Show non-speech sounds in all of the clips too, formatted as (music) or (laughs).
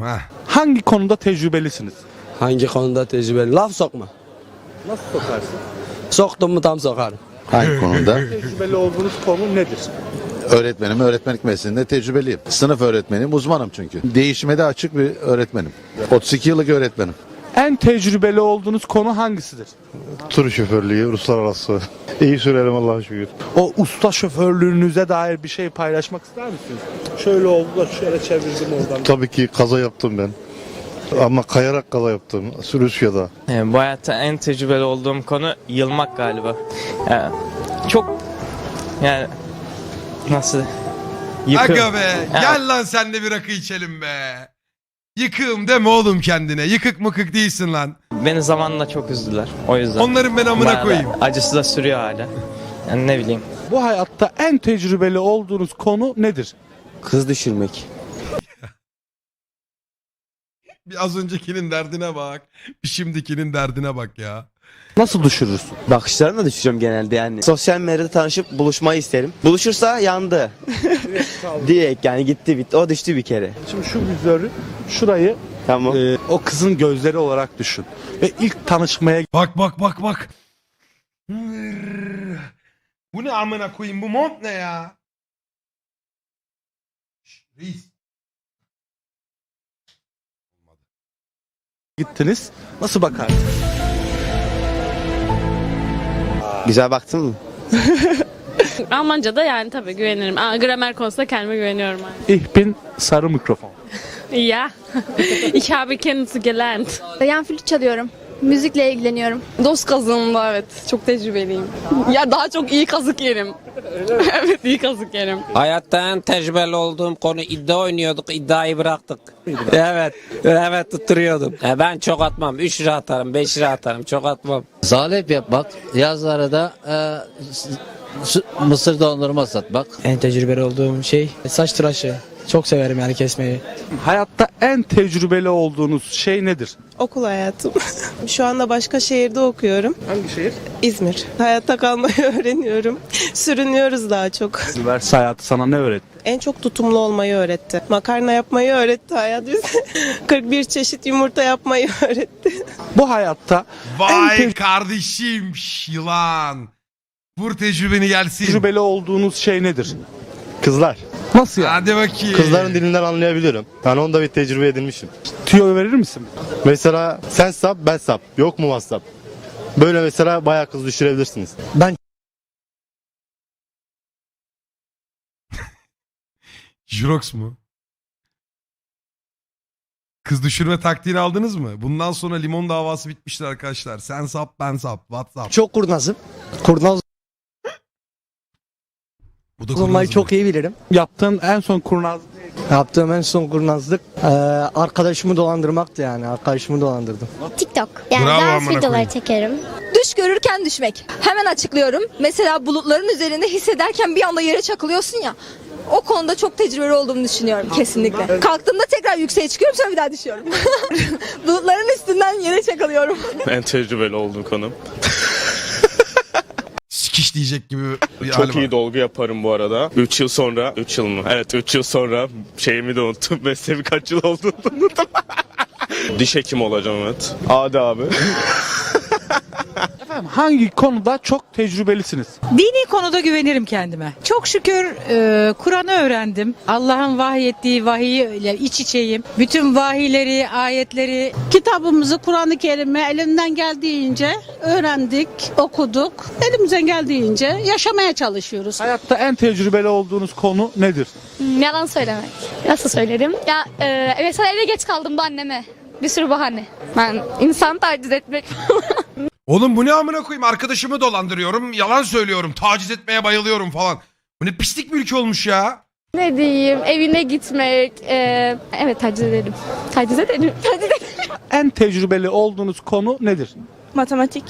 Heh. Hangi konuda tecrübelisiniz? Hangi konuda tecrübeli? Laf sokma. Nasıl sokarsın? Soktum mu tam sokarım. Hangi konuda? (laughs) Tecrübeli olduğunuz konu nedir? Öğretmenim, öğretmenlik mesleğinde tecrübeliyim. Sınıf öğretmeniyim, uzmanım çünkü. Değişime de açık bir öğretmenim. 32 yıllık öğretmenim. En tecrübeli olduğunuz konu hangisidir? Tur şoförlüğü, uluslararası. İyi sürerim Allah'a şükür. O usta şoförlüğünüze dair bir şey paylaşmak ister misiniz? Şöyle oldu da şöyle çevirdim oradan. Tabii ki kaza yaptım ben. Ama kayarak kaza yaptım. Rusya'da. Yani bu hayatta en tecrübeli olduğum konu yılmak galiba. Yani çok yani nasıl yıkım. Aga be. Gel lan sen de bir rakı içelim be. Yıkığım deme oğlum kendine. Yıkık mıkık değilsin lan. Beni zamanla çok üzdüler. O yüzden. Onların ben amına Bayağı koyayım. Acısı da sürüyor hala. Yani ne bileyim. Bu hayatta en tecrübeli olduğunuz konu nedir? Kız düşürmek. Bir az öncekinin derdine bak. Bir şimdikinin derdine bak ya. Nasıl düşürürsün? Bakışlarımla düşeceğim genelde yani. Sosyal medyada tanışıp buluşmayı isterim. Buluşursa yandı. (laughs) Direkt yani gitti bitti. O düştü bir kere. Şimdi şu vizörü şurayı Tamam. e, o kızın gözleri olarak düşün. Ve ilk tanışmaya Bak bak bak bak. Bu ne amına koyayım? Bu mont ne ya? Şş, Reis. gittiniz. Nasıl bakarsın? Güzel baktın mı? (laughs) Almanca'da yani tabii güvenirim. Aa, gramer konusunda kendime güveniyorum. Yani. Ich bin sarı mikrofon. (laughs) Ja. (laughs) ich habe Kenntnisse gelernt. Yan flüt çalıyorum. Müzikle ilgileniyorum. Dost kazığımda evet. Çok tecrübeliyim. Ya daha çok iyi kazık yerim. (laughs) evet iyi kazık yerim. Hayatta en tecrübeli olduğum konu iddia oynuyorduk, iddiayı bıraktık. evet, evet tutturuyordum. E, ben çok atmam, 3 lira atarım, 5 lira atarım, çok atmam. Salep yapmak, yazları e, s- s- mısır dondurma satmak. En tecrübeli olduğum şey saç tıraşı. Çok severim yani kesmeyi. Hayatta en tecrübeli olduğunuz şey nedir? Okul hayatım. (laughs) Şu anda başka şehirde okuyorum. Hangi şehir? İzmir. Hayatta kalmayı (laughs) öğreniyorum. Sürünüyoruz daha çok. Üniversite hayatı sana ne öğretti? En çok tutumlu olmayı öğretti. Makarna yapmayı öğretti hayat bize. (laughs) 41 çeşit yumurta yapmayı öğretti. Bu hayatta Vay kardeşim şş, yılan. Vur tecrübeni gelsin. tecrübeli olduğunuz şey nedir? Kızlar. Nasıl yani? Hadi bakayım. Kızların dilinden anlayabiliyorum. Yani onda bir tecrübe edinmişim. Tüyo verir misin? Mesela sen sap, ben sap. Yok mu WhatsApp? Böyle mesela bayağı kız düşürebilirsiniz. Jurox mu? Kız düşürme taktiğini aldınız mı? Bundan sonra limon davası bitmiştir arkadaşlar. Sen sap ben sap. WhatsApp. Çok kurnazım. Kurnaz Bu da olmayı kurnaz çok iyi bilirim. Yaptığın en son kurnaz Yaptığım en son kurnazlık eee, arkadaşımı dolandırmaktı yani. Arkadaşımı dolandırdım. TikTok. Yani Bravo dans amına videoları koyayım. çekerim. Düş görürken düşmek. Hemen açıklıyorum. Mesela bulutların üzerinde hissederken bir anda yere çakılıyorsun ya. O konuda çok tecrübeli olduğumu düşünüyorum kesinlikle. Kalktığımda tekrar yükseğe çıkıyorum sonra bir daha düşüyorum. (laughs) Bulutların üstünden yere çakılıyorum. En tecrübeli olduğum konu. Sikiş diyecek gibi bir Çok iyi var. dolgu yaparım bu arada. 3 yıl sonra, 3 yıl mı? Evet 3 yıl sonra şeyimi de unuttum. (laughs) Mesleğimi kaç yıl olduğunu (laughs) unuttum. Diş hekimi olacağım evet. Hadi abi. (laughs) Efendim hangi konuda çok tecrübelisiniz? Dini konuda güvenirim kendime. Çok şükür e, Kur'an'ı öğrendim. Allah'ın vahyettiği vahiy ile iç içeyim. Bütün vahiyleri, ayetleri Kitabımızı Kur'an-ı Kerim'i elimden geldiğince öğrendik, okuduk. Elimizden geldiğince yaşamaya çalışıyoruz. Hayatta en tecrübeli olduğunuz konu nedir? Hmm, yalan söylemek. Nasıl söylerim? Ya e, mesela eve geç kaldım da anneme. Bir sürü bahane. Ben insan taciz etmek (laughs) Oğlum bu ne amına koyayım? Arkadaşımı dolandırıyorum. Yalan söylüyorum. Taciz etmeye bayılıyorum falan. Bu ne pislik bir ülke olmuş ya. ne diyeyim evine gitmek. e, evet taciz ederim. Taciz ederim. (laughs) Taciz ederim. En tecrübeli olduğunuz konu nedir? Matematik.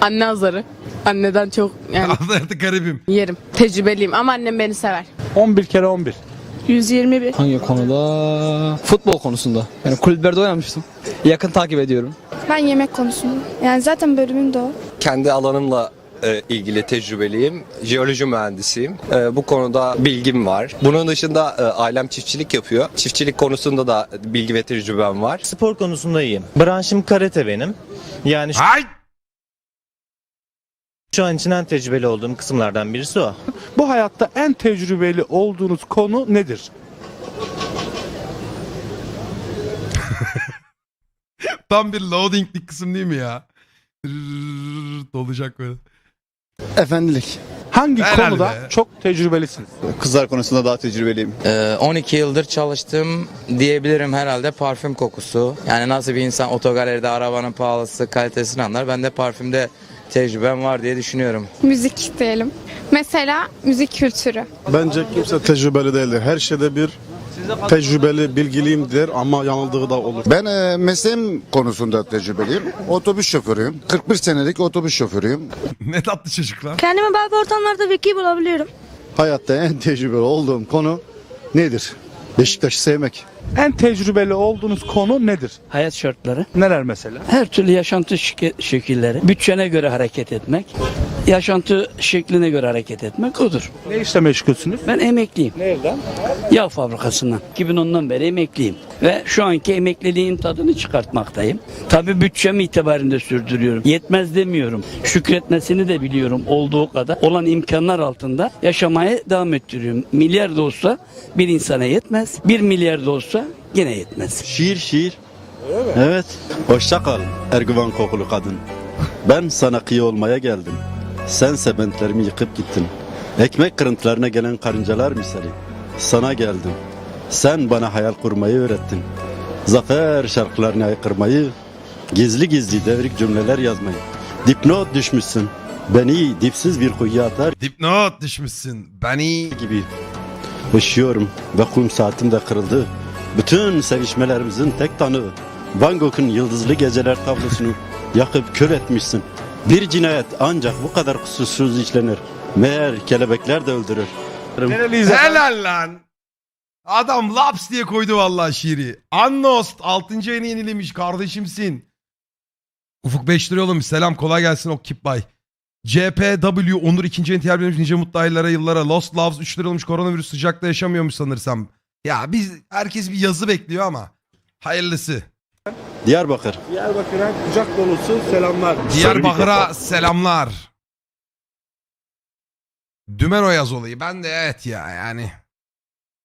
Anne azarı. Anneden çok yani (laughs) Artık garibim. yerim. Tecrübeliyim ama annem beni sever. 11 kere 11. 121. Hangi konuda? Futbol konusunda. Yani kulüplerde oynamıştım. Yakın takip ediyorum. Ben yemek konusunda. Yani zaten bölümüm de o. Kendi alanımla e, ilgili tecrübeliyim. Jeoloji mühendisiyim. E, bu konuda bilgim var. Bunun dışında e, ailem çiftçilik yapıyor. Çiftçilik konusunda da bilgi ve tecrübem var. Spor konusunda iyiyim. Branşım karate benim. Yani şu, Ay! şu an için en tecrübeli olduğum kısımlardan birisi o. Bu hayatta en tecrübeli olduğunuz konu nedir? (laughs) Tam bir loadinglik kısım değil mi ya? Rrrr, Dolacak böyle. Efendilik. Hangi Helal konuda çok tecrübelisiniz? Kızlar konusunda daha tecrübeliyim. 12 yıldır çalıştım diyebilirim herhalde parfüm kokusu. Yani nasıl bir insan otogaleride arabanın pahalısı kalitesini anlar. Ben de parfümde tecrübem var diye düşünüyorum. Müzik diyelim. Mesela müzik kültürü. Bence kimse tecrübeli değildir. Her şeyde bir tecrübeli, bilgiliyim der ama yanıldığı da olur. Ben e, mesleğim konusunda tecrübeliyim. Otobüs şoförüyüm. 41 senelik otobüs şoförüyüm. ne tatlı çocuk lan. Kendimi bazı ortamlarda zeki bulabiliyorum. Hayatta en tecrübeli olduğum konu nedir? Beşiktaş'ı sevmek. En tecrübeli olduğunuz konu nedir? Hayat şartları, Neler mesela? her türlü yaşantı şekilleri, bütçene göre hareket etmek, yaşantı şekline göre hareket etmek odur. Ne işle meşgulsünüz? Ben emekliyim. Nereden? Yağ fabrikasından. 2010'dan beri emekliyim. Ve şu anki emekliliğin tadını çıkartmaktayım. Tabii bütçem itibarinde sürdürüyorum. Yetmez demiyorum. Şükretmesini de biliyorum olduğu kadar. Olan imkanlar altında yaşamaya devam ettiriyorum. Milyar da olsa bir insana yetmez. Bir milyar da olsa gene yetmez. Şiir şiir. Evet. Hoşça kal Ergüvan kokulu kadın. Ben sana kıyı olmaya geldim. Sen sebentlerimi yıkıp gittin. Ekmek kırıntılarına gelen karıncalar misali. Sana geldim. Sen bana hayal kurmayı öğrettin. Zafer şarkılarını aykırmayı, gizli gizli devrik cümleler yazmayı. Dipnot düşmüşsün. Beni dipsiz bir kuyuya atar Dipnot düşmüşsün. Beni... gibi. Üşüyorum ve kum saatim de kırıldı. Bütün sevişmelerimizin tek tanığı. Van Gogh'un Yıldızlı Geceler tablosunu yakıp kör etmişsin. Bir cinayet ancak bu kadar kusursuz işlenir. Meğer kelebekler de öldürür. Nereliyiz? Helal lan. Adam laps diye koydu vallahi şiiri. Annost 6. ayını yenilemiş kardeşimsin. Ufuk 5 lira yollamış. Selam kolay gelsin Ok Bay. CPW Onur 2. ayını terbiyemiş nice mutlu aylara yıllara. Lost Loves 3 lira olmuş koronavirüs sıcakta yaşamıyormuş sanırsam. Ya biz herkes bir yazı bekliyor ama. Hayırlısı. Diyarbakır. Diyarbakır'a kucak dolusu selamlar. Diyarbakır'a selamlar. Dümen o yaz olayı. Ben de evet ya yani.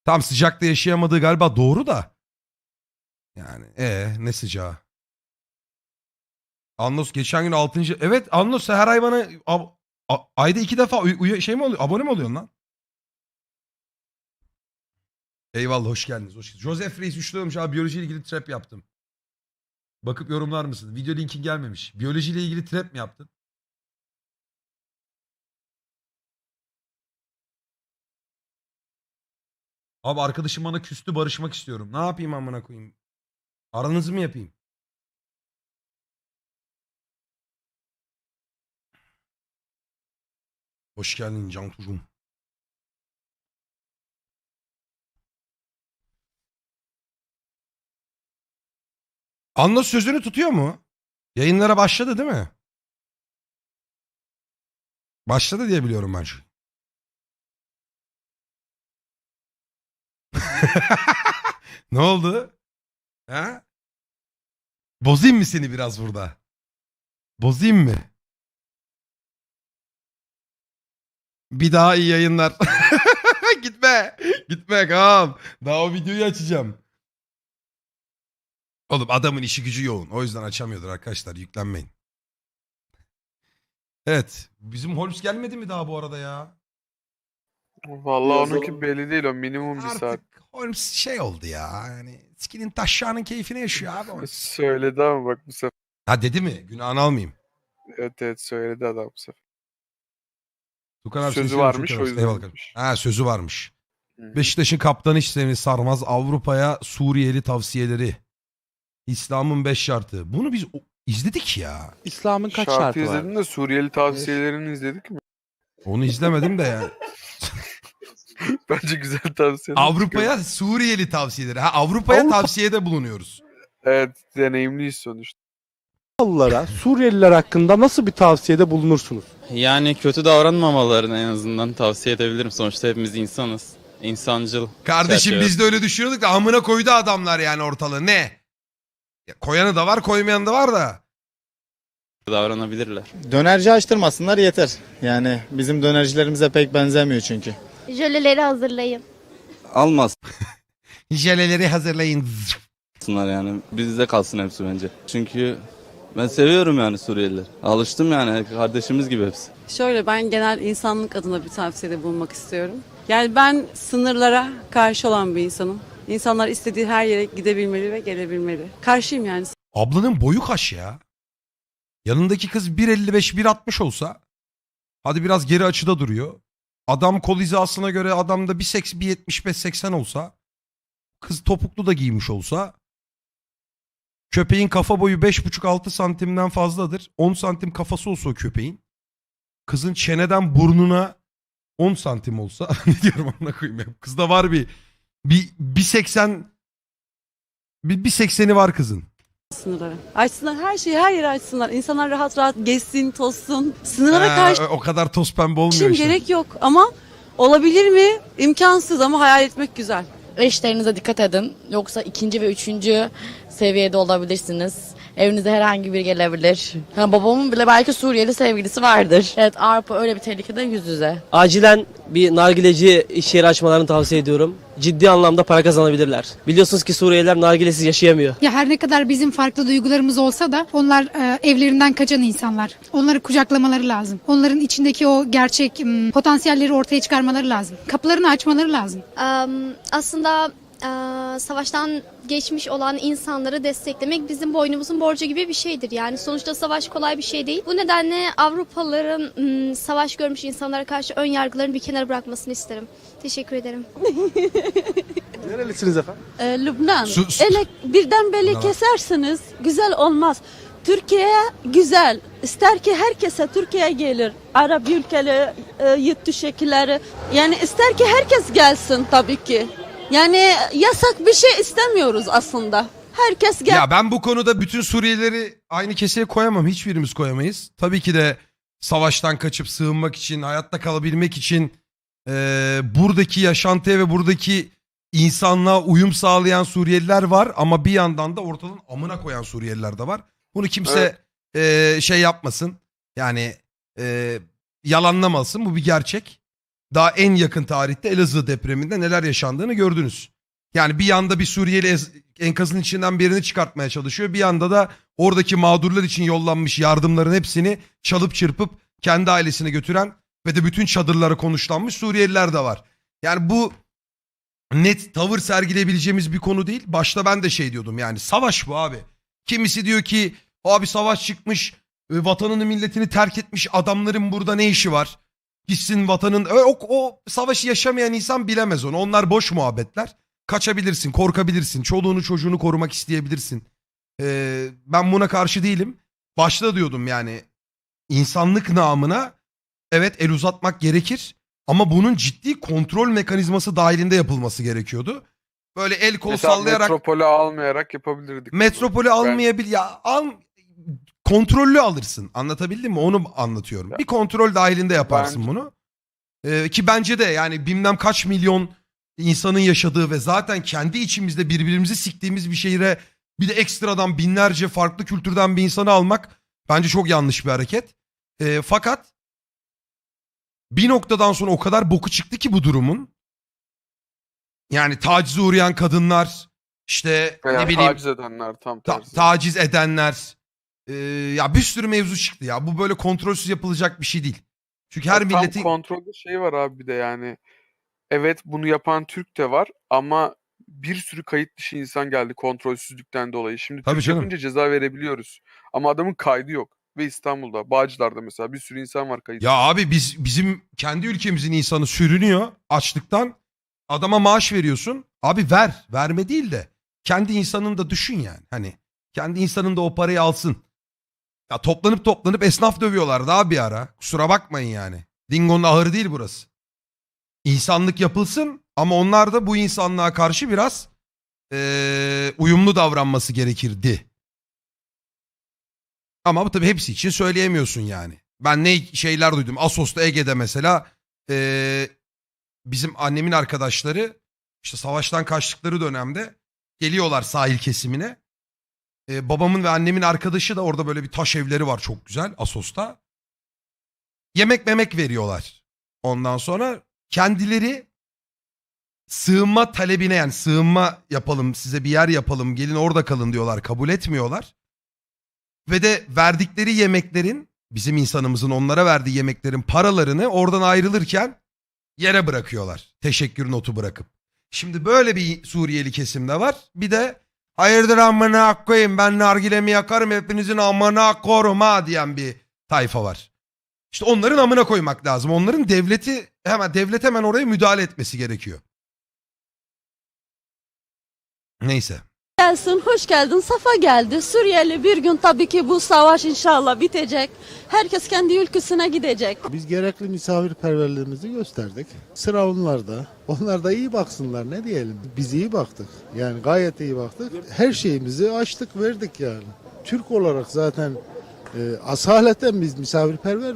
Tam sıcakta yaşayamadığı galiba doğru da. Yani e ne sıcağı. Annos geçen gün 6. Evet Annos sen her ay bana ab- a- ayda iki defa uy- uy- şey mi oluyor? Abone mi oluyorsun lan? Eyvallah hoş geldiniz. Hoş geldiniz. Joseph Reis üçlüyormuş abi biyolojiyle ilgili trap yaptım. Bakıp yorumlar mısın? Video linkin gelmemiş. Biyolojiyle ilgili trap mi yaptın? Abi arkadaşım bana küstü barışmak istiyorum. Ne yapayım amına koyayım? Aranızı mı yapayım? Hoş geldin Cantucuğum. Anla sözünü tutuyor mu? Yayınlara başladı değil mi? Başladı diye biliyorum ben şu. (laughs) ne oldu? Ha? Bozayım mı seni biraz burada? Bozayım mı? Bir daha iyi yayınlar. (laughs) Gitme. Gitme kam. Daha o videoyu açacağım. Oğlum adamın işi gücü yoğun. O yüzden açamıyordur arkadaşlar. Yüklenmeyin. Evet. Bizim Holmes gelmedi mi daha bu arada ya? Vallahi onunki belli değil o minimum bir saat. Artık Holmes şey oldu ya. Yani skinin taşşağının keyfini yaşıyor abi. Holmes. (laughs) Söyledi ama bak bu sefer. Ha dedi mi? Günahını almayayım. Evet evet söyledi adam bu sefer. Tukan abi Sözü seni varmış, o yüzden Eyvallah demiş. kardeşim. Ha sözü varmış. Hı. Beşiktaş'ın kaptanı işlerini sarmaz Avrupa'ya Suriyeli tavsiyeleri. İslam'ın beş şartı. Bunu biz o- izledik ya. İslam'ın kaç Şarkı şartı var? izledin de Suriyeli tavsiyelerini izledik mi? Onu izlemedim de ya. (laughs) Bence güzel tavsiye. Avrupa'ya Suriyeli tavsiyeleri. Ha Avrupa'ya Avrupa- tavsiyede bulunuyoruz. Evet deneyimliyiz sonuçta. Avrupalılara Suriyeliler hakkında nasıl bir tavsiyede bulunursunuz? Yani kötü davranmamalarını en azından tavsiye edebilirim. Sonuçta hepimiz insanız. İnsancıl. Kardeşim çerçeve- biz de öyle düşünüyorduk da amına koydu adamlar yani ortalığı. Ne? Ya koyanı da var koymayanı da var da. davranabilirler. Dönerci açtırmasınlar yeter. Yani bizim dönercilerimize pek benzemiyor çünkü. Jöleleri hazırlayın. Almaz. (laughs) Jeleleri hazırlayın. Yani. Bizde kalsın hepsi bence. Çünkü ben seviyorum yani Suriyeliler. Alıştım yani kardeşimiz gibi hepsi. Şöyle ben genel insanlık adına bir tavsiyede bulunmak istiyorum. Yani ben sınırlara karşı olan bir insanım. İnsanlar istediği her yere gidebilmeli ve gelebilmeli. Karşıyım yani. Ablanın boyu kaç ya? Yanındaki kız 1.55 1.60 olsa hadi biraz geri açıda duruyor. Adam kol hizasına göre adamda 1.75-80 olsa kız topuklu da giymiş olsa köpeğin kafa boyu 5.5-6 santimden fazladır. 10 santim kafası olsa o köpeğin. Kızın çeneden burnuna 10 santim olsa (laughs) ne diyorum amına koyayım ya. Kızda var bir bir 1.80 bir 1.80'i var kızın. Sınırlara. Açsınlar her şeyi her yere açsınlar. İnsanlar rahat rahat gezsin, tozsun. Sınırlara Ha, karşı o kadar toz pembe olmuyor Şimdi işte. gerek yok ama olabilir mi? İmkansız ama hayal etmek güzel. Eşlerinize dikkat edin. Yoksa ikinci ve üçüncü seviyede olabilirsiniz. Evinize herhangi biri gelebilir. Ha, babamın bile belki Suriyeli sevgilisi vardır. Evet Avrupa öyle bir tehlikede yüz yüze. Acilen bir nargileci iş yeri açmalarını tavsiye ediyorum. Ciddi anlamda para kazanabilirler. Biliyorsunuz ki Suriyeliler nargilesiz yaşayamıyor. Ya her ne kadar bizim farklı duygularımız olsa da onlar e, evlerinden kaçan insanlar. Onları kucaklamaları lazım. Onların içindeki o gerçek m, potansiyelleri ortaya çıkarmaları lazım. Kapılarını açmaları lazım. aslında e, savaştan geçmiş olan insanları desteklemek bizim boynumuzun borcu gibi bir şeydir. Yani sonuçta savaş kolay bir şey değil. Bu nedenle Avrupalıların m, savaş görmüş insanlara karşı ön yargılarını bir kenara bırakmasını isterim. Teşekkür ederim. (laughs) Nerelisiniz efendim? Ee, Lübnan. Su- su- Ele birden böyle Lübnan. kesersiniz güzel olmaz. Türkiye güzel. İster ki herkese Türkiye gelir. Arap ülkeleri, e, yurt şekilleri. Yani ister ki herkes gelsin tabii ki. Yani yasak bir şey istemiyoruz aslında. Herkes gel. Ya ben bu konuda bütün Suriyelileri aynı keseye koyamam. Hiçbirimiz koyamayız. Tabii ki de savaştan kaçıp sığınmak için, hayatta kalabilmek için eee, buradaki yaşantıya ve buradaki insanlığa uyum sağlayan Suriyeliler var. Ama bir yandan da ortalığın amına koyan Suriyeliler de var. Bunu kimse eee, şey yapmasın. Yani eee, yalanlamasın. Bu bir gerçek. Daha en yakın tarihte Elazığ depreminde neler yaşandığını gördünüz. Yani bir yanda bir Suriyeli enkazın içinden birini çıkartmaya çalışıyor. Bir yanda da oradaki mağdurlar için yollanmış yardımların hepsini çalıp çırpıp kendi ailesine götüren ve de bütün çadırları konuşlanmış Suriyeliler de var. Yani bu net tavır sergileyebileceğimiz bir konu değil. Başta ben de şey diyordum yani savaş bu abi. Kimisi diyor ki abi savaş çıkmış e, vatanını milletini terk etmiş adamların burada ne işi var? Gitsin vatanın o, o savaşı yaşamayan insan bilemez onu. Onlar boş muhabbetler. Kaçabilirsin, korkabilirsin, çoluğunu çocuğunu korumak isteyebilirsin. Ee, ben buna karşı değilim. Başta diyordum yani insanlık namına evet el uzatmak gerekir ama bunun ciddi kontrol mekanizması dahilinde yapılması gerekiyordu. Böyle el kol Mesela sallayarak metropole almayarak yapabilirdik. bunu. metropolü almayabil ya al kontrollü alırsın. Anlatabildim mi? Onu anlatıyorum. Bir kontrol dahilinde yaparsın Bence- bunu. Ee, ki bence de yani bilmem kaç milyon insanın yaşadığı ve zaten kendi içimizde birbirimizi siktiğimiz bir şehire bir de ekstradan binlerce farklı kültürden bir insanı almak bence çok yanlış bir hareket. Ee, fakat bir noktadan sonra o kadar boku çıktı ki bu durumun. Yani tacize uğrayan kadınlar, işte Veya ne bileyim taciz edenler tam ta- tersi. taciz edenler. Ee, ya bir sürü mevzu çıktı ya. Bu böyle kontrolsüz yapılacak bir şey değil. Çünkü her tam milletin şey var abi bir de yani. Evet bunu yapan Türk de var ama bir sürü kayıt dışı insan geldi kontrolsüzlükten dolayı. Şimdi Tabii Türk canım. yapınca ceza verebiliyoruz. Ama adamın kaydı yok. Ve İstanbul'da, Bağcılar'da mesela bir sürü insan var kayıt. ya abi biz bizim kendi ülkemizin insanı sürünüyor açlıktan. Adama maaş veriyorsun. Abi ver. Verme değil de kendi insanını da düşün yani. Hani kendi insanın da o parayı alsın. Ya toplanıp toplanıp esnaf dövüyorlar daha bir ara. Kusura bakmayın yani. Dingo'nun ahırı değil burası. İnsanlık yapılsın ama onlar da bu insanlığa karşı biraz eee, uyumlu davranması gerekirdi. Ama bu tabii hepsi için söyleyemiyorsun yani. Ben ne şeyler duydum. Asos'ta Ege'de mesela ee, bizim annemin arkadaşları işte savaştan kaçtıkları dönemde geliyorlar sahil kesimine. Ee, babamın ve annemin arkadaşı da orada böyle bir taş evleri var çok güzel Asos'ta. Yemek memek veriyorlar. Ondan sonra kendileri sığınma talebine yani sığınma yapalım size bir yer yapalım gelin orada kalın diyorlar kabul etmiyorlar. Ve de verdikleri yemeklerin bizim insanımızın onlara verdiği yemeklerin paralarını oradan ayrılırken yere bırakıyorlar. Teşekkür notu bırakıp. Şimdi böyle bir Suriyeli kesimde var. Bir de hayırdır amına koyayım ben nargilemi yakarım hepinizin amına korum ha diyen bir tayfa var. İşte onların amına koymak lazım. Onların devleti hemen devlet hemen oraya müdahale etmesi gerekiyor. Neyse. Gelsin, hoş geldin, safa geldi. Suriyeli bir gün tabii ki bu savaş inşallah bitecek. Herkes kendi ülkesine gidecek. Biz gerekli misafirperverliğimizi gösterdik. Sıra onlarda. Onlar da iyi baksınlar ne diyelim. Biz iyi baktık. Yani gayet iyi baktık. Her şeyimizi açtık verdik yani. Türk olarak zaten e, asaleten biz misafirperver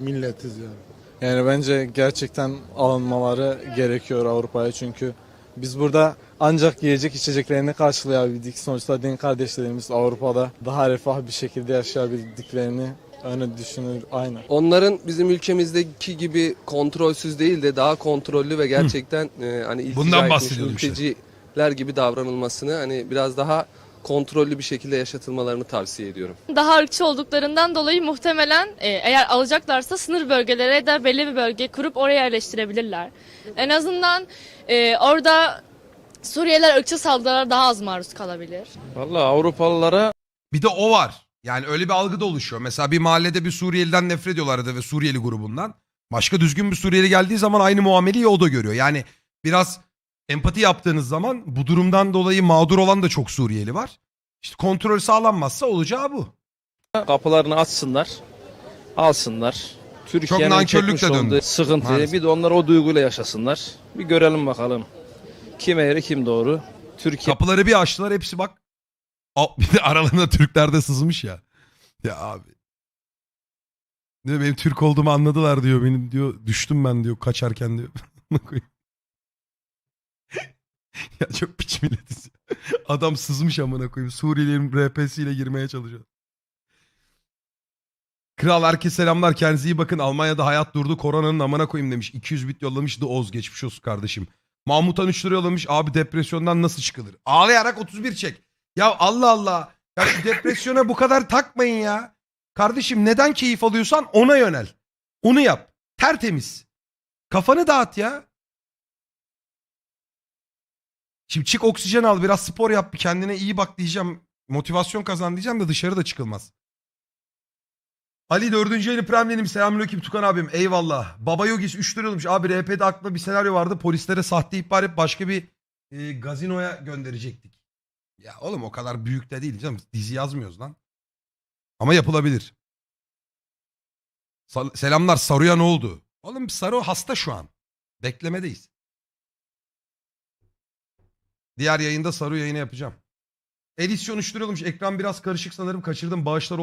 milletiz yani. Yani bence gerçekten alınmaları gerekiyor Avrupa'ya çünkü biz burada ancak yiyecek içeceklerini karşılayabildik. Sonuçta din kardeşlerimiz Avrupa'da daha refah bir şekilde yaşayabildiklerini öyle düşünür aynı. Onların bizim ülkemizdeki gibi kontrolsüz değil de daha kontrollü ve gerçekten e, hani iltica Bundan etmiş bahsediyordum mülteciler gibi davranılmasını hani biraz daha kontrollü bir şekilde yaşatılmalarını tavsiye ediyorum. Daha ırkçı olduklarından dolayı muhtemelen e, eğer alacaklarsa sınır bölgelere de belli bir bölge kurup oraya yerleştirebilirler. En azından e, orada Suriyeliler ırkçı saldırılara daha az maruz kalabilir. Vallahi Avrupalılara Bir de o var. Yani öyle bir algı da oluşuyor. Mesela bir mahallede bir Suriyeliden nefret ediyorlardı ve Suriyeli grubundan. Başka düzgün bir Suriyeli geldiği zaman aynı muameleyi o da görüyor. Yani biraz empati yaptığınız zaman bu durumdan dolayı mağdur olan da çok Suriyeli var. İşte kontrol sağlanmazsa olacağı bu. kapılarını açsınlar, alsınlar. Türkiye'nin nankörlükle çekmiş döndü. sıkıntıyı Maalesef. bir de onlar o duyguyla yaşasınlar. Bir görelim bakalım. Kim eğri kim doğru. Türkiye Kapıları bir açtılar hepsi bak. Aa, (laughs) bir de aralarında Türkler de sızmış ya. Ya abi. Diyor, benim Türk olduğumu anladılar diyor. Benim diyor düştüm ben diyor kaçarken diyor. (laughs) (laughs) ya çok piç milletiz. ya. Adam sızmış amına koyayım. Suriyelilerin RP'siyle girmeye çalışıyor. Kral herkese selamlar. Kendinize iyi bakın. Almanya'da hayat durdu. Koronanın amına koyayım demiş. 200 bit yollamış. The Oz geçmiş olsun kardeşim. Mahmut Han 3 lira yollamış. Abi depresyondan nasıl çıkılır? Ağlayarak 31 çek. Ya Allah Allah. Ya depresyona bu kadar takmayın ya. Kardeşim neden keyif alıyorsan ona yönel. Onu yap. Tertemiz. Kafanı dağıt ya. Şimdi çık oksijen al biraz spor yap bir kendine iyi bak diyeceğim. Motivasyon kazan diyeceğim de dışarı da çıkılmaz. Ali 4. ayını premlenim. Selamünaleyküm Tukan abim. Eyvallah. Baba Yogis 3 lira olmuş. Abi RP'de aklımda bir senaryo vardı. Polislere sahte ihbar edip başka bir e, gazinoya gönderecektik. Ya oğlum o kadar büyük de değil canım. Dizi yazmıyoruz lan. Ama yapılabilir. Sal- Selamlar Saru'ya ne oldu? Oğlum Saru hasta şu an. Beklemedeyiz. Diğer yayında Saru yayını yapacağım. Edisyon 3 lira olmuş. Ekran biraz karışık sanırım. Kaçırdım. Bağışlar